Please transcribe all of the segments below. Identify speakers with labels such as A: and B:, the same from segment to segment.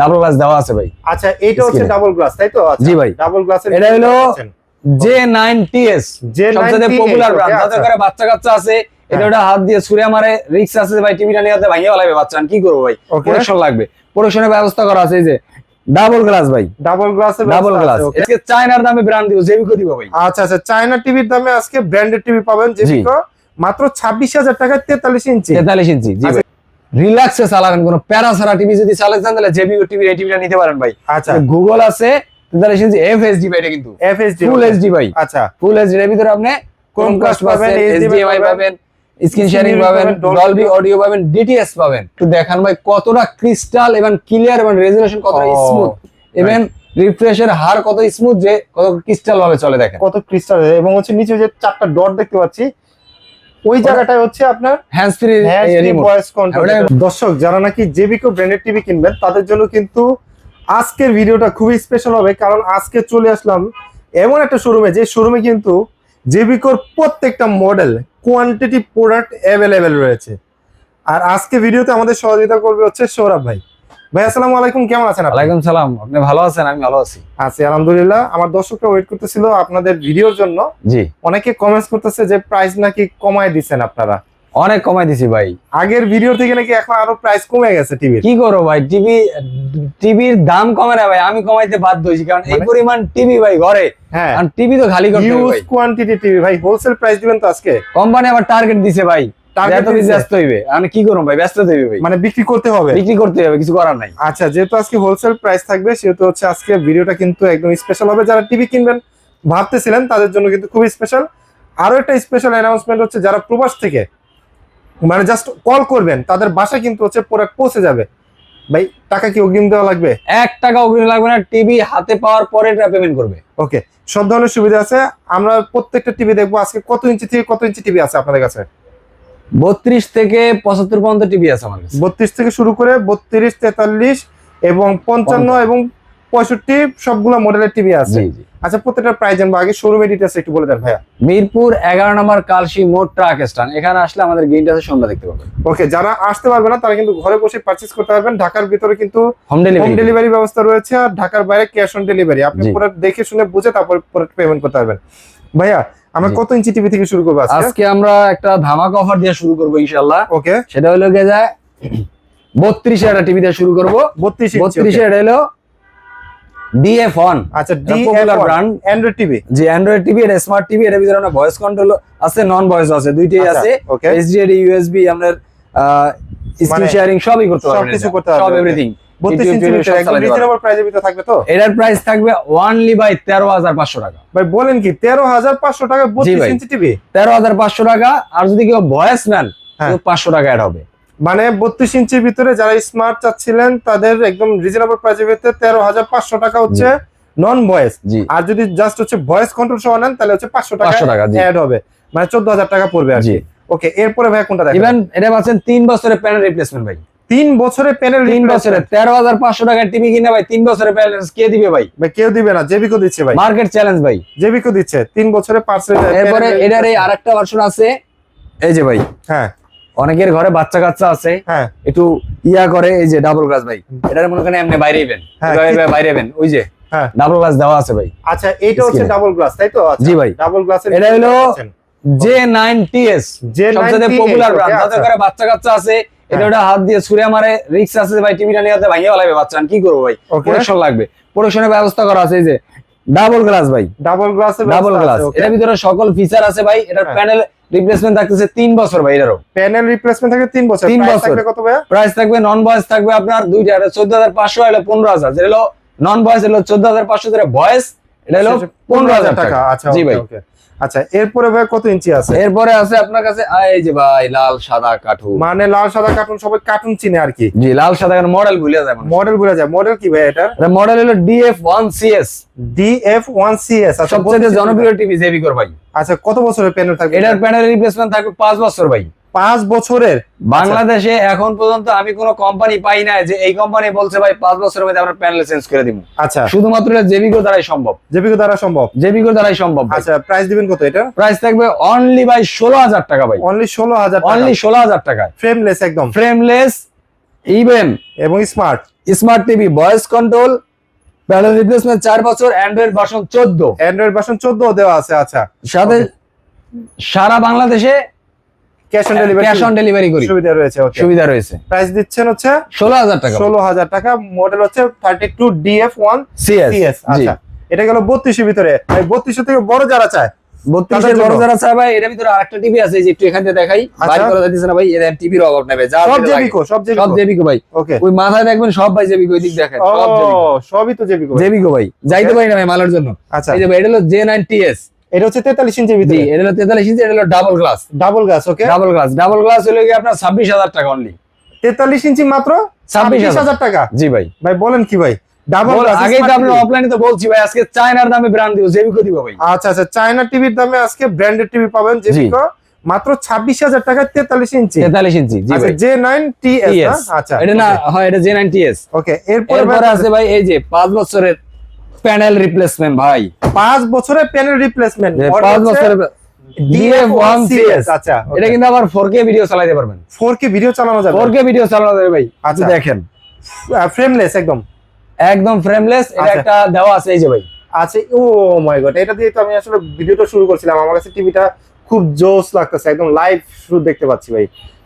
A: Double glass দেওয়া আছে ভাই।
B: আচ্ছা এটা হচ্ছে ডাবল গ্লাস তাই তো? আচ্ছা,
A: জি ভাই।
B: ডাবল
A: এটা হলো জে নাইন টিএস সবচেয়ে পপুলার ব্র্যান্ড
B: আচ্ছা।
A: করে বাচ্চা কাচ্চা আছে এটা
B: হ্যাঁ।
A: ওটা হাত দিয়ে ছুঁড়ে মারে রিক্স আছে ভাই টিভিটা নিয়ে ভাঙিয়ে ফেলাবে বাচ্চা। কি করব ভাই. প্রোটেকশন লাগবে। প্রোটেকশনের ব্যবস্থা করা আছে এই যে ডাবল গ্লাস ভাই।
B: ডাবল গ্লাসের
A: ডাবল গ্লাস আজকে চায়নার দামে ব্র্যান্ড দিব জেবিকো দিব ভাই।
B: আচ্ছা আচ্ছা চায়না টিভির দামে আজকে ব্র্যান্ডেড টিভি পাবেন যে
A: জি।
B: মাত্র ছাব্বিশ হাজার টাকায় তেতাল্লিশ ইঞ্চি।
A: তেতাল্লিশ ইঞ্চি জি
B: আচ্ছা।
A: ভাই। রিল্যাক্সে চালাবেন কোনো প্যারা সারা টিভি যদি চালাতে চান তাহলে জেবিকো টিভি এই টিভিটা নিতে পারেন ভাই।
B: আচ্ছা।
A: গুগল আছে তেতাল্লিশ ইঞ্চি এফ এইচডি ভাই এটা কিন্তু।
B: এফএসডি
A: ফুল এইচডি ভাই।
B: আচ্ছা।
A: ফুল এইচডি এর ভিতরে আপনি
B: Chromecast
A: পাবেন এইচডিএমআই পাবেন। স্ক্রিন শেয়ারিং পাবেন ডলবি অডিও পাবেন ডিটিএস পাবেন একটু দেখান ভাই কতটা ক্রিস্টাল এবং ক্লিয়ার এবং রেজোলিউশন কতটা
B: Oh,
A: স্মুথ এবং রিফ্রেশের হার কত স্মুথ যে কত ক্রিস্টাল ভাবে চলে দেখেন।
B: কত ক্রিস্টাল এবং হচ্ছে নিচে যে চারটা ডট দেখতে পাচ্ছি ওই জায়গাটায় হচ্ছে আপনার
A: হ্যান্ডস ফ্রি
B: ভয়েস কন্ট্রোল দর্শক যারা নাকি জেবিকো ব্র্যান্ডেড টিভি কিনবেন তাদের জন্য কিন্তু আজকের ভিডিওটা খুবই স্পেশাল হবে কারণ আজকে চলে আসলাম এমন একটা শোরুমে যে শোরুমে কিন্তু জেবিকোর প্রত্যেকটা মডেল কোয়ান্টিটি প্রোডাক্ট অ্যাভেলেবেল রয়েছে। আর আজকে ভিডিওতে আমাদের সহযোগিতা করবে হচ্ছে সৌরভ ভাই। ভাই আসসালামু আলাইকুম কেমন আছেন
A: ওয়ালাইকুম সালাম আপনি ভালো আছেন? আমি ভালো আছি।
B: আছি আলহামদুলিল্লাহ। আমার দর্শকরা ওয়েট করতেছিল আপনাদের ভিডিওর জন্য।
A: জি।
B: অনেকে কমেন্টস করতেছে যে প্রাইস নাকি কমায় দিচ্ছেন আপনারা।
A: অনেক কমাই দিছি ভাই।
B: আগের ভিডিও থেকে নাকি এখন আরও প্রাইস কমে গেছে টিভির
A: কি করব ভাই টিভি টিভির দাম কমে না ভাই আমি কমাইতে বাধ্য হয়েছি কারণ এই
B: মানে?
A: পরিমাণ টিভি ভাই ঘরে।
B: হ্যাঁ।
A: টিভি তো খালি করতে হবে
B: ইউজ কোয়ান্টিটি টিভি ভাই হোলসেল প্রাইস দিবেন তো আজকে?
A: কোম্পানি আবার টার্গেট দিছে ভাই। ব্যস্ত হইবে। আমি কি করব ভাই? ব্যস্ত হইবে ভাই।
B: মানে বিক্রি করতে হবে?
A: বিক্রি করতে হবে কিছু করার নাই।
B: আচ্ছা যেহেতু আজকে হোলসেল প্রাইস থাকবে সেহেতু হচ্ছে আজকে ভিডিওটা কিন্তু একদম স্পেশাল হবে। যারা টিভি কিনবেন ভাবতেছিলেন তাদের জন্য কিন্তু খুবই স্পেশাল আরও একটা স্পেশাল অ্যানাউন্সমেন্ট হচ্ছে যারা প্রবাস থেকে মানে জাস্ট কল করবেন তাদের বাসায় কিন্তু হচ্ছে প্রোডাক্ট পৌঁছে যাবে। ভাই টাকা কি অগ্রিম দেওয়া লাগবে?
A: এক টাকা অগ্রিম লাগবে না টিভি হাতে পাওয়ার পরে পেমেন্ট করবে।
B: ওকে সব ধরনের সুবিধা আছে। আমরা প্রত্যেকটা টিভি দেখব। আজকে কত ইঞ্চি থেকে কত ইঞ্চি টিভি আছে আপনাদের কাছে?
A: বত্রিশ থেকে পঁচাত্তর পর্যন্ত টিভি আছে আমার কাছে।
B: বত্রিশ থেকে শুরু করে বত্রিশ তেতাল্লিশ এবং পঞ্চান্ন এবং পঁয়ষট্টি সবগুলো মডেলের টিভি আছে। আচ্ছা প্রত্যেকটা প্রাইস জানব। আগে শোরুমে ডিটেলস একটু বলে দেন ভাইয়া।
A: মিরপুর এগারো নম্বর কালসি মোট ট্রাক স্ট্যান্ড। এখানে আসলে আমাদের গ্রিন টাসের সন্ধ্যা দেখতে পাবেন।
B: ওকে যারা আসতে পারবে না তারা কিন্তু ঘরে বসে পারচেজ করতে পারবেন। ঢাকার ভিতরে কিন্তু
A: হোম
B: হোম
A: ডেলিভারি
B: ডেলিভারি ব্যবস্থা রয়েছে আর ঢাকার বাইরে ক্যাশ অন ডেলিভারি আপনি। প্রোডাক্ট দেখে শুনে বুঝে তারপর প্রোডাক্ট পেমেন্ট করতে পারবেন। ভাইয়া আমরা কত ইঞ্চি টিভি থেকে শুরু করব আজকে?
A: আমরা একটা ধামাকা অফার দিয়ে শুরু করব ইনশাল্লাহ
B: ওকে।
A: সেটা হলো গিয়ে যায় বত্রিশে একটা টিভি দিয়ে শুরু করব।
B: বত্রিশ
A: বত্রিশে এটা হলো ডিএফ ওয়ান
B: আচ্ছা। Android TV?
A: অ্যান্ড্রয়েড টিভি এটা স্মার্ট টিভি এর ভিতরে আমরা ভয়েস কন্ট্রোল আছে নন ভয়েস আছে দুইটাই আছে।
B: ওকে।
A: এইচডিএডি ইউএসবি স্ক্রিন শেয়ারিং সবই করতে পারবেন
B: সবকিছু করতে পারবেন,
A: সব এভরিথিং
B: বত্রিশ ইঞ্চি ভিতরে একদম রিজনেবল প্রাইসের ভিতরে থাকবে তো?
A: এটার প্রাইস থাকবে ওয়ানলি বাই তেরো হাজার পাঁচশো টাকা।
B: ভাই বলেন কি। ইঞ্চি টিভি
A: আর যদি কেউ ভয়েস নেন
B: হ্যাঁ।
A: পাঁচশো টাকা অ্যাড হবে।
B: মানে বত্রিশ ইঞ্চির ভিতরে যারা স্মার্ট চাচ্ছিলেন তাদের একদম রিজনেবল প্রাইসের ভিতরে তেরো হাজার পাঁচশো টাকা হচ্ছে নন ভয়েস আর যদি জাস্ট হচ্ছে ভয়েস কন্ট্রোল সহ নেন তাহলে হচ্ছে পাঁচশো টাকা
A: 500
B: অ্যাড হবে। মানে চোদ্দ হাজার টাকা পড়বে আর
A: জি।
B: ওকে এরপরে ভাই কোনটা দেখেন
A: ইভেন এটা পাচ্ছেন তিন বছরের প্যানেল রিপ্লেসমেন্ট ভাই।
B: তিন বছরে প্যানেল
A: তিন বছরে তেরো হাজার পাঁচশো টাকার টিভি কিনে ভাই তিন বছরে প্যানেল কে দিবে ভাই?
B: ভাই কেউ দিবে না জেবিকো দিচ্ছে ভাই।
A: মার্কেট চ্যালেঞ্জ ভাই।
B: জেবিকো দিচ্ছে তিন বছরের পার্সেল
A: এরপরে এটার এই আরেকটা ভার্সন আছে এই যে ভাই।
B: হ্যাঁ।
A: অনেকের ঘরে বাচ্চা কাচ্চা আছে
B: হ্যাঁ।
A: একটু ইয়া করে এই যে ডাবল গ্লাস ভাই। এটার মনে করেন এমনি বাইরে
B: হ্যাঁ,
A: বাইরে ইভেন ওই যে।
B: হ্যাঁ।
A: ডাবল গ্লাস দেওয়া আছে ভাই
B: আচ্ছা এটা হচ্ছে ডাবল গ্লাস তাই তো?
A: জি ভাই।
B: ডাবল গ্লাস
A: এটা হলো জে নাইন
B: যে
A: সবচেয়ে পপুলার ব্র্যান্ড তাতে করে বাচ্চা কাচ্চা আছে এটা। ওটা হাত দিয়ে ছুঁড়ে মারে রিক্স আছে ভাই টিভিটা নিয়ে ভাঙিয়ে ফেলাবে বাচ্চা কি করব ভাই? প্রোটেকশন লাগবে। প্রোটেকশনের ব্যবস্থা করা আছে এই যে ডাবল গ্লাস ভাই।
B: ডাবল গ্লাসের
A: ডাবল গ্লাস এটার ভিতরে সকল ফিচার আছে ভাই। এটার। প্যানেল রিপ্লেসমেন্ট থাকতেছে তিন বছর ভাই এটারও।
B: প্যানেল রিপ্লেসমেন্ট থাকে তিন বছর।
A: তিন বছর।
B: কত ভাইয়া?
A: প্রাইস থাকবে নন ভয়েস থাকবে আপনার দুইটা চোদ্দ হাজার পাঁচশো হলো পনেরো হাজার। যেটা নন ভয়েস হলো চোদ্দ হাজার পাঁচশো যেটা ভয়েস এটা হলো পনেরো হাজার টাকা।
B: আচ্ছা
A: জি ভাই।
B: আচ্ছা এরপরে ভাই কত ইঞ্চি আছে?
A: এরপরে আছে আপনার কাছে এই যে ভাই লাল সাদা কাঠু
B: মানে লাল সাদা কার্টুন সবাই কার্টুন চিনে আর কি?
A: জি লাল সাদা মডেল ভুলে যায়
B: মডেল বোঝা যায়। মডেল কি ভাই এটা
A: মডেল হলো DF one CS
B: DF one CS আচ্ছা
A: সবচেয়ে
B: বত্রিশ
A: জনপ্রিয় টিভি জেবিকর ভাই।
B: আচ্ছা কত বছরের প্যানেল থাকবে?
A: এটার প্যানেল রিপ্লেসমেন্ট থাকবে পাঁচ বছর ভাই।
B: পাঁচ বছরের
A: বাংলাদেশে এখন পর্যন্ত আমি কোনো কোম্পানি পাই না যে এই কোম্পানি বলছে ভাই পাঁচ বছরের মধ্যে আমরা প্যানেল চেঞ্জ করে দিব।
B: আচ্ছা।
A: শুধুমাত্র জেবিকো দ্বারাই সম্ভব।
B: জেপিকো দ্বারা সম্ভব?
A: জেবিকো দ্বারাই সম্ভব
B: আচ্ছা প্রাইস দিবেন কত এটা?
A: প্রাইস থাকবে অনলি বাই ষোলো হাজার টাকা ভাই।
B: অনলি ষোলো হাজার
A: অনলি ষোলো হাজার টাকায়।
B: ফ্রেমলেস একদম।
A: ফ্রেমলেস ইভেন
B: এবং smart
A: smart TV voice control panel replacement চার বছর অ্যান্ড্রয়েড ভার্সন চোদ্দ।
B: অ্যান্ড্রয়েড ভার্সন 14 দেওয়া আছে আচ্ছা।
A: সাথে সারা বাংলাদেশে
B: cash on delivery
A: cash on delivery করি।
B: সুবিধা রয়েছে ওকে
A: সুবিধা রয়েছে।
B: প্রাইস দিচ্ছেন হচ্ছে
A: ষোলো হাজার টাকা।
B: ষোলো হাজার টাকা মডেল হচ্ছে thirty two DF one
A: CS
B: CS আচ্ছা। এটা গেল বত্রিশের ভিতরে। বত্রিশের থেকে বড় যারা চায়
A: বত্রিশের
B: তাদের
A: বড়
B: জন্য।
A: যারা চায় ভাই এর ভিতরে আরেকটা টিভি আছে যে একটু এখান থেকে দেখাই।
B: আচ্ছা।
A: করা না ভাই টিভির অভাব যা
B: সব। জেবিকো জেবিকো
A: ভাই।
B: ওকে
A: ওই মাথায় দেখবেন সব ভাই জেবিকো ওই দিক দেখেন সব জেবিকো
B: সবই তো জেবিকো
A: জেবিকো ভাই। যাইতে. পারি না ভাই মালের জন্য।
B: আচ্ছা।
A: এই যে ভাই এটা হলো জে নাইন টিএস
B: এটা হচ্ছে ইঞ্চির ভিতরে।
A: এটা হলো তেতাল্লিশ ইঞ্চি এটা হলো double glass
B: double glass okay
A: double glass double glass হলো কি আপনার ছাব্বিশ হাজার টাকা অনলি
B: তেতাল্লিশ ইঞ্চি মাত্র
A: ছাব্বিশ
B: ছাব্বিশ হাজার। টাকা?
A: জি ভাই।
B: ভাই বলেন কি ভাই? ডাবল
A: বল, আগেই তো আপনার অফলাইনে তো বলছি ভাই আজকে চায়নার দামে ব্র্যান্ড দিব জেবিকো দিব ভাই।
B: আচ্ছা আচ্ছা চায়না টিভির দামে আজকে ব্র্যান্ডেড টিভি পাবেন জেবিকো মাত্র ছাব্বিশ হাজার টাকা তেতাল্লিশ ইঞ্চি।
A: তেতাল্লিশ ইঞ্চি জি
B: আচ্ছা নাইন টি আচ্ছা
A: এটা না হয় এটা জে নাইন টিএস
B: ওকে এরপরে
A: এরপরে আছে ভাই এই যে পাঁচ বছরের প্যানেল রিপ্লেসমেন্ট ভাই।
B: পাঁচ বছরের প্যানেল রিপ্লেসমেন্ট
A: পাঁচ বছরের ওয়ান
B: আচ্ছা
A: এটা কিন্তু আবার ভিডিও চালাতে পারবেন।
B: ফোর ভিডিও চালানো যাবে?
A: ভিডিও চালানো যাবে ভাই
B: আচ্ছা।
A: দেখেন।
B: ফ্রেমলেস একদম?
A: একদম ফ্রেমলেস এটা
B: আচ্ছা।
A: একটা দেওয়া আছে এই যে ভাই।
B: আচ্ছা ও মাই গড এটা দিয়ে তো আমি আসলে ভিডিওটা শুরু করছিলাম। আমার কাছে টিভিটা খুব জোস লাগতেছে একদম লাইভ শুরু দেখতে পাচ্ছি ভাই।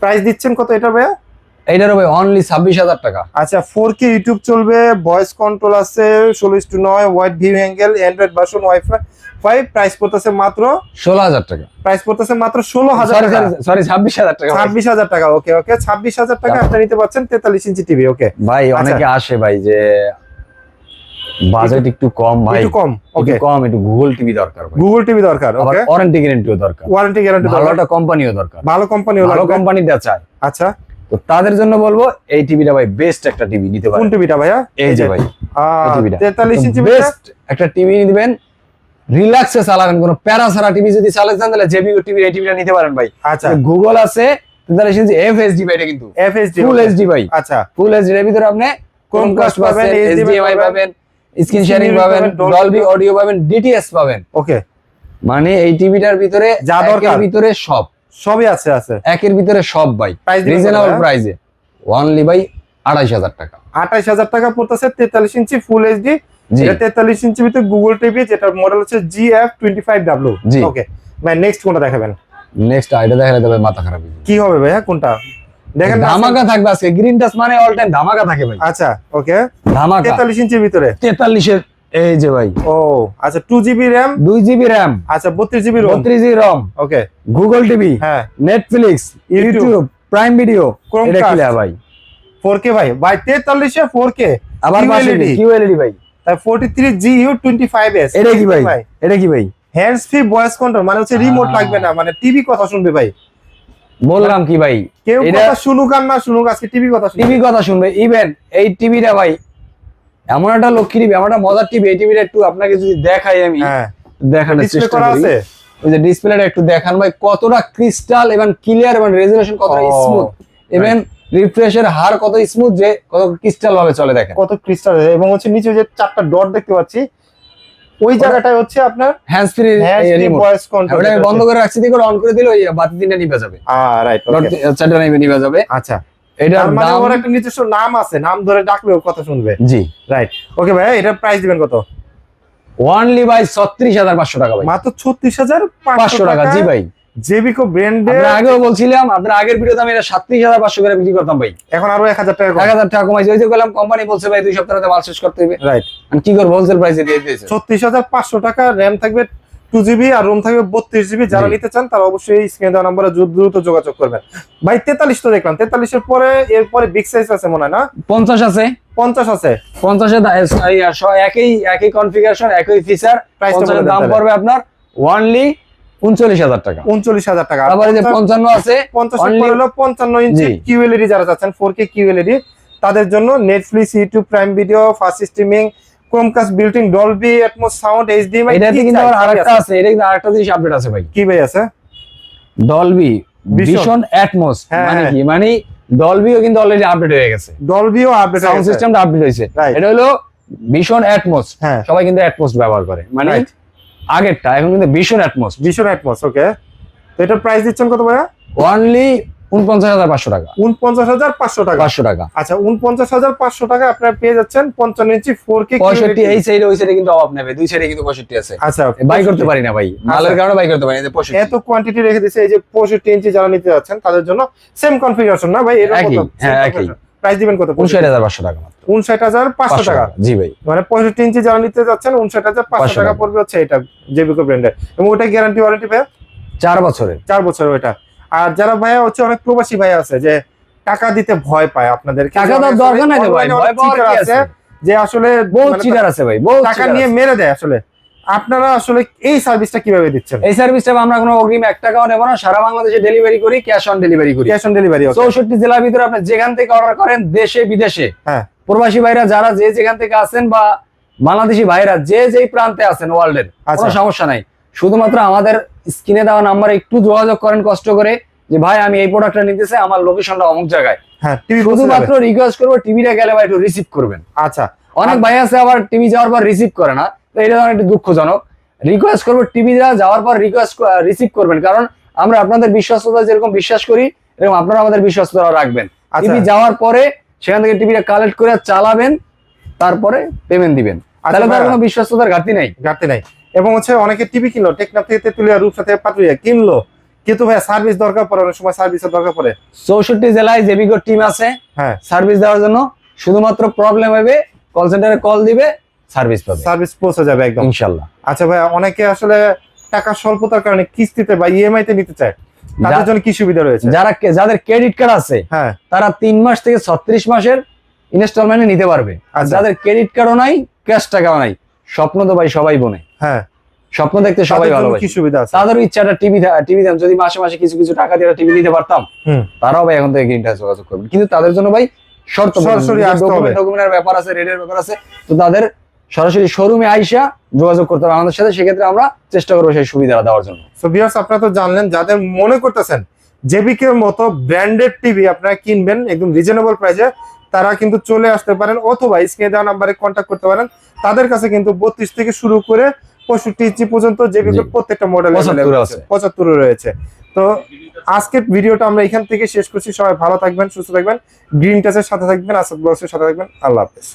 B: প্রাইস দিচ্ছেন কত এটা ভাইয়া?
A: ভাই অনলি ছাব্বিশ হাজার টাকা।
B: আচ্ছা ফোর কে ইউটিউব চলবে ভয়েস কন্ট্রোল আছে ষোলো টু নয় wide view angle Android version wifi five price পড়তেছে মাত্র
A: ষোলো হাজার টাকা।
B: প্রাইস পড়তেছে মাত্র ষোলো হাজার
A: সরি ছাব্বিশ হাজার টাকা।
B: ছাব্বিশ হাজার টাকা ওকে ওকে ছাব্বিশ হাজার টাকা আপনি নিতে পারছেন তেতাল্লিশ ইঞ্চি টিভি ওকে
A: ভাই
B: আচ্ছা।
A: অনেকে আসে ভাই যে বাজেট একটু কম ভাই।
B: একটু কম ওকে
A: কম একটু গুগল টিভি দরকার
B: গুগল টিভি দরকার ওকে
A: ওয়ারেন্টি গ্যারান্টিও দরকার।
B: ওয়ারেন্টি গ্যারান্টি
A: ভালো একটা কোম্পানিও দরকার।
B: ভালো কোম্পানি
A: ভালো কোম্পানিটা
B: আচ্ছা।
A: তো তাদের জন্য বলব এই টিভিটা ভাই বেস্ট একটা টিভি নিতে পারেন।
B: কোন টিভিটা ভাইয়া?
A: এই যে ভাই টিভিটা।
B: তেতাল্লিশ ইঞ্চি
A: বেস্ট একটা টিভি দিবেন রিল্যাক্সে চালাবেন কোনো প্যারা সারা টিভি যদি চালাতে চান তাহলে জেবিও টিভি এই টিভিটা নিতে পারেন ভাই।
B: আচ্ছা।
A: গুগল আছে তেতাল্লিশ ইঞ্চি এফ এইচডি ভাই এটা কিন্তু।
B: এফএসডি
A: ফুল এইচডি ভাই।
B: আচ্ছা।
A: ফুল এইচডি এর ভিতরে আপনি
B: Chromecast পাবেন, HDMI পাবেন,
A: স্ক্রিন শেয়ারিং পাবেন
B: পাবেন,
A: ডলবি অডিও পাবেন ডিটিএস পাবেন।
B: ওকে
A: মানে এই টিভিটার ভিতরে
B: যা দরকার।
A: ভিতরে সব।
B: সবই আছে আছে।
A: একের ভিতরে সব ভাই। রিজনেবল প্রাইসে অনলি ভাই? আড়াইশ হাজার টাকা।
B: আঠাইশ হাজার টাকা পড়তেছে তেতাল্লিশ ইঞ্চি ফুল এইচডি এটা তেতাল্লিশ ইঞ্চি ভিতরে গুগল টিভি যেটা মডেল হচ্ছে G F twenty five W
A: G.
B: Okay ভাই নেক্সট কোনটা দেখাবেন?
A: নেক্সট আইটা দেখালে তবে মাথা খারাপ।
B: কি হবে ভাইয়া কোনটা? দেখেন
A: ধামাকা থাকবে আজকে। গ্রিন টাচ মানে অল টাইম ধামাকা থাকে ভাই।
B: আচ্ছা ওকে
A: ধামাকা।
B: তেতাল্লিশ ইঞ্চির ভিতরে।
A: তেতাল্লিশের এই যে ভাই।
B: ও আচ্ছা টু জিবি র্যাম
A: দুই জিবি র্যাম
B: আচ্ছা বত্রিশ জিবি রোম
A: বত্রিশ GB ROM
B: okay
A: Google TV
B: হ্যাঁ।
A: Netflix YouTube Prime Video. এটা ক্লিয়ার ভাই।
B: ফোর কে ভাই। ভাই তেতাল্লিশে ফোর কে
A: আবার
B: QLED
A: কিউএলইডি ভাই
B: তাই forty three G U twenty five S
A: এটা কি ভাই? এটা কি ভাই?
B: হ্যান্ডস ফ্রি ভয়েস কন্ট্রোল মানে হচ্ছে রিমোট লাগবে না মানে টিভি কথা শুনবে ভাই।
A: বললাম কি ভাই
B: কেউ কথা শুনুক আর না শুনুক আজকে টিভি কথা শুনবে
A: টিভি কথা শুনবে। ইভেন এই টিভিটা ভাই এমন একটা লক্ষ্মী টিভি এমন একটা মজার টিভি এই টিভিটা একটু আপনাকে যদি দেখাই আমি
B: হ্যাঁ।
A: দেখানোর চেষ্টা
B: করা
A: ওই যে ডিসপ্লেটা একটু দেখান ভাই কতটা ক্রিস্টাল এবং ক্লিয়ার এবং রেজুলেশন কতটা স্মুথ এবং রিফ্রেশের হার কত স্মুথ যে কত ক্রিস্টাল ভাবে চলে দেখেন।
B: কত ক্রিস্টাল এবং হচ্ছে নিচে যে চারটা ডট দেখতে পাচ্ছি ওই জায়গাটায় হচ্ছে আপনার
A: হ্যান্ডস ফ্রি
B: ভয়েস কন্ট্রোল
A: ওটা বন্ধ করে রাখছি দিয়ে অন করে দিলে ওই বাতি তিনটা নিভে যাবে।
B: রাইট
A: চারটা নিভে নিভে যাবে।
B: আচ্ছা।
A: এটার
B: মানে ওর একটা নিজস্ব নাম আছে নাম ধরে ডাকলেও কথা শুনবে।
A: জি।
B: রাইট ওকে ভাই এটার প্রাইস দিবেন কত?
A: ওয়ানলি বাই ছত্রিশ হাজার পাঁচশো টাকা ভাই।
B: মাত্র ছত্রিশ হাজার
A: পাঁচশো টাকা জি ভাই।
B: জেবিকো ব্র্যান্ডের
A: আগেও বলছিলাম আপনার আগের ভিডিওতে আমি এটা সাতত্রিশ হাজার পাঁচশো করে বিক্রি করতাম ভাই।
B: এখন আরও এক হাজার টাকা
A: এক হাজার টাকা কমাইছে। ওই যে বললাম কোম্পানি বলছে ভাই দুই সপ্তাহে মাল শেষ করতে হবে।
B: রাইট
A: কি করব? হোলসেল প্রাইসে দিয়ে দিয়েছে।
B: ছত্রিশ হাজার পাঁচশো টাকা র্যাম থাকবে টু জিবি আর রোম থাকবে বত্রিশ জিবি যারা নিতে চান তারা অবশ্যই স্ক্রিনে দেওয়া নম্বরে দ্রুত যোগাযোগ করবেন। ভাই তেতাল্লিশ তো দেখলাম। তেতাল্লিশের পরে এরপরে বিগ সাইজ আছে মনে হয় না?
A: পঞ্চাশ আছে।
B: পঞ্চাশ আছে।
A: একই একই কনফিগারেশন একই ফিচার পঞ্চাশের দাম পড়বে আপনার ওয়ানলি উনচল্লিশ হাজার টাকা।
B: উনচল্লিশ হাজার টাকা।
A: যে পঞ্চান্ন আছে
B: পঞ্চাশ হলো পঞ্চান্ন ইঞ্চি। কিউএলইডি যারা চাচ্ছেন ফোর কে কিউএলইডি তাদের জন্য Netflix YouTube Prime Video first streaming Chromecast built in Dolby Atmos sound HDMI
A: এটাতে কিন্তু আবার আরেকটা আছে? এটা কিন্তু আরেকটা জিনিস আপডেট আছে ভাই।
B: কি ভাই আছে?
A: ডলবি।
B: ভীষণ
A: অ্যাটমস মানে
B: হ্যাঁ।
A: কি? মানে ডলবিও কিন্তু অলরেডি আপডেট হয়ে গেছে।
B: ডলবিও আপডেট
A: সাউন্ড সিস্টেমটা আপডেট হয়েছে। এটা হলো ভীষণ অ্যাটমস
B: হ্যাঁ।
A: সবাই কিন্তু অ্যাটমস ব্যবহার করে। মানে. আগেরটা এখন কিন্তু ভীষণ অ্যাটমস
B: ভীষণ অ্যাটমস ওকে তো এটার প্রাইস দিচ্ছেন কত ভাইয়া?
A: অনলি উনপঞ্চাশ হাজার পাঁচশো টাকা।
B: উনপঞ্চাশ হাজার পাঁচশো টাকা।
A: পাঁচশো টাকা।
B: আচ্ছা উনপঞ্চাশ হাজার পাঁচশো টাকা আপনারা পেয়ে যাচ্ছেন পঞ্চান্ন ইঞ্চি ফোর কে
A: পঁয়ষট্টি এই সাইডে ওই সাইডে কিন্তু অভাব নেবে। দুই সাইডে কিন্তু পঁয়ষট্টি আছে।
B: আচ্ছা
A: বাই করতে পারি না ভাই। মালের
B: আচ্ছা।
A: কারণে বাই করতে পারি না এই যে পঁয়ষট্টি।
B: এত কোয়ান্টিটি রেখে দিয়েছে এই যে পঁয়ষট্টি ইঞ্চি যারা নিতে যাচ্ছেন তাদের জন্য সেম কনফিগারেশন না ভাই?
A: একই, হ্যাঁ, একই।
B: প্রাইস দিবেন কত?
A: উনষাট হাজার পাঁচশো টাকা
B: উনষাট হাজার পাঁচশো টাকা।
A: জি ভাই।
B: মানে পঁয়ষট্টি ইঞ্চি যারা নিতে যাচ্ছেন উনষাট হাজার পাঁচশো টাকা। পড়বে হচ্ছে এটা জেবিকো ব্র্যান্ডের এবং ওটা গ্যারান্টি ওয়ারেন্টি ভাই
A: চার বছরের।
B: চার বছর ওইটা। আর যারা ভাইয়া হচ্ছে অনেক প্রবাসী ভাই আছে যে টাকা দিতে ভয় পায় আপনাদের
A: টাকা দেওয়ার দরকার নাই ভাই? ভয় পাওয়ার কি আছে
B: যে আসলে
A: বহুত
B: মানে
A: চিটার আছে ভাই বহুত
B: টাকা নিয়ে মেরে দেয় আসলে। আপনারা আসলে এই সার্ভিসটা কীভাবে দিচ্ছেন?
A: এই সার্ভিসটা আমরা কোনো অগ্রিম এক টাকাও নেব না সারা বাংলাদেশে ডেলিভারি করি ক্যাশ অন ডেলিভারি করি।
B: ক্যাশ অন ডেলিভারি
A: চৌষট্টি জেলার ভিতরে আপনি যেখান থেকে অর্ডার করেন দেশে বিদেশে।
B: হ্যাঁ।
A: প্রবাসী ভাইরা যারা যে যেখান থেকে আসেন বা বাংলাদেশি ভাইরা যে যেই প্রান্তে আছেন ওয়ার্ল্ডের কোনো
B: আচ্ছা।
A: সমস্যা নাই। শুধুমাত্র আমাদের স্ক্রিনে দেওয়া নাম্বারে একটু যোগাযোগ করেন কষ্ট করে যে ভাই আমি এই প্রোডাক্টটা নিতেছি আমার লোকেশনটা অমুক জায়গায়।
B: হ্যাঁ টিভি
A: শুধুমাত্র রিকোয়েস্ট করব টিভিটা গেলে ভাই একটু রিসিভ করবেন।
B: আচ্ছা।
A: অনেক ভাই আছে আবার টিভি যাওয়ার পর রিসিভ করে না তো এটা একটু দুঃখজনক। রিকোয়েস্ট করব টিভি যাওয়ার পর রিকোয়েস্ট রিসিভ করবেন কারণ আমরা আপনাদের বিশ্বস্ততা যেরকম বিশ্বাস করি এরকম আপনারা আমাদের বিশ্বস্ততা রাখবেন।
B: আচ্ছা।
A: টিভি যাওয়ার পরে সেখান থেকে টিভিটা কালেক্ট করে চালাবেন তারপরে পেমেন্ট দিবেন।
B: আচ্ছা
A: তাহলে তার কোনো বিশ্বস্ততার ঘাটতি নাই।
B: ঘাটতি নাই। এবং হচ্ছে অনেকে টিভি কিনলো টেকনাফ থেকে তেতুলিয়া রূপসা থেকে পাতুলিয়া কিনলো। কিন্তু ভাই সার্ভিস দরকার পড়ে অনেক সময় সার্ভিসের দরকার পড়ে।
A: চৌষট্টি জেলায় জেবিকো টিম আছে
B: হ্যাঁ।
A: সার্ভিস দেওয়ার জন্য শুধুমাত্র প্রবলেম হবে কল সেন্টারে কল দিবে সার্ভিস পাবে।
B: সার্ভিস পৌঁছে যাবে একদম।
A: ইনশাল্লাহ।
B: আচ্ছা ভাই অনেকে আসলে টাকা স্বল্পতার কারণে কিস্তিতে বা ইএমআই তে নিতে চায়। তাদের জন্য কি সুবিধা রয়েছে?
A: যারা যাদের ক্রেডিট কার্ড আছে
B: হ্যাঁ।
A: তারা তিন মাস থেকে ছত্রিশ মাসের ইনস্টলমেন্টে নিতে পারবে। আর
B: আচ্ছা।
A: যাদের ক্রেডিট কার্ডও নাই ক্যাশ টাকাও নাই স্বপ্ন তো ভাই সবাই বনে।
B: হ্যাঁ।
A: স্বপ্ন দেখতে সবাই
B: তাদের
A: ভালোবাসে।
B: কি সুবিধা আছে।
A: তাদেরও ইচ্ছাটা টিভি টিভি দেন যদি মাসে মাসে কিছু কিছু টাকা দিয়ে টিভি নিতে পারতাম তারাও ভাই এখন থেকে গ্রিনটা যোগাযোগ করবেন কিন্তু তাদের জন্য ভাই শর্ত
B: সরাসরি আসতে হবে।
A: ডকুমেন্টের ব্যাপার আছে রেডের ব্যাপার আছে তো তাদের সরাসরি শোরুমে আইসা যোগাযোগ করতে হবে আমাদের সাথে। সেক্ষেত্রে আমরা চেষ্টা করব সেই সুবিধাটা দেওয়ার জন্য।
B: সো ভিউয়ার্স আপনারা তো জানলেন যাদের মনে করতেছেন জেবিকের মতো ব্র্যান্ডেড টিভি আপনারা কিনবেন একদম রিজনেবল প্রাইসে তারা কিন্তু চলে আসতে পারেন অথবা স্ক্রিনে দেওয়া নাম্বারে কন্ট্যাক্ট করতে পারেন। তাদের কাছে কিন্তু বত্রিশ থেকে শুরু করে পঁয়ষট্টি ইঞ্চি পর্যন্ত যে
A: কিন্তু
B: প্রত্যেকটা মডেল পঁচাত্তর রয়েছে। তো আজকের ভিডিওটা আমরা এখান থেকে শেষ করছি। সবাই ভালো থাকবেন সুস্থ থাকবেন। গ্রিন টাচের সাথে থাকবেন আসাদ ব্লগসের সাথে থাকবেন। আল্লাহ হাফেজ।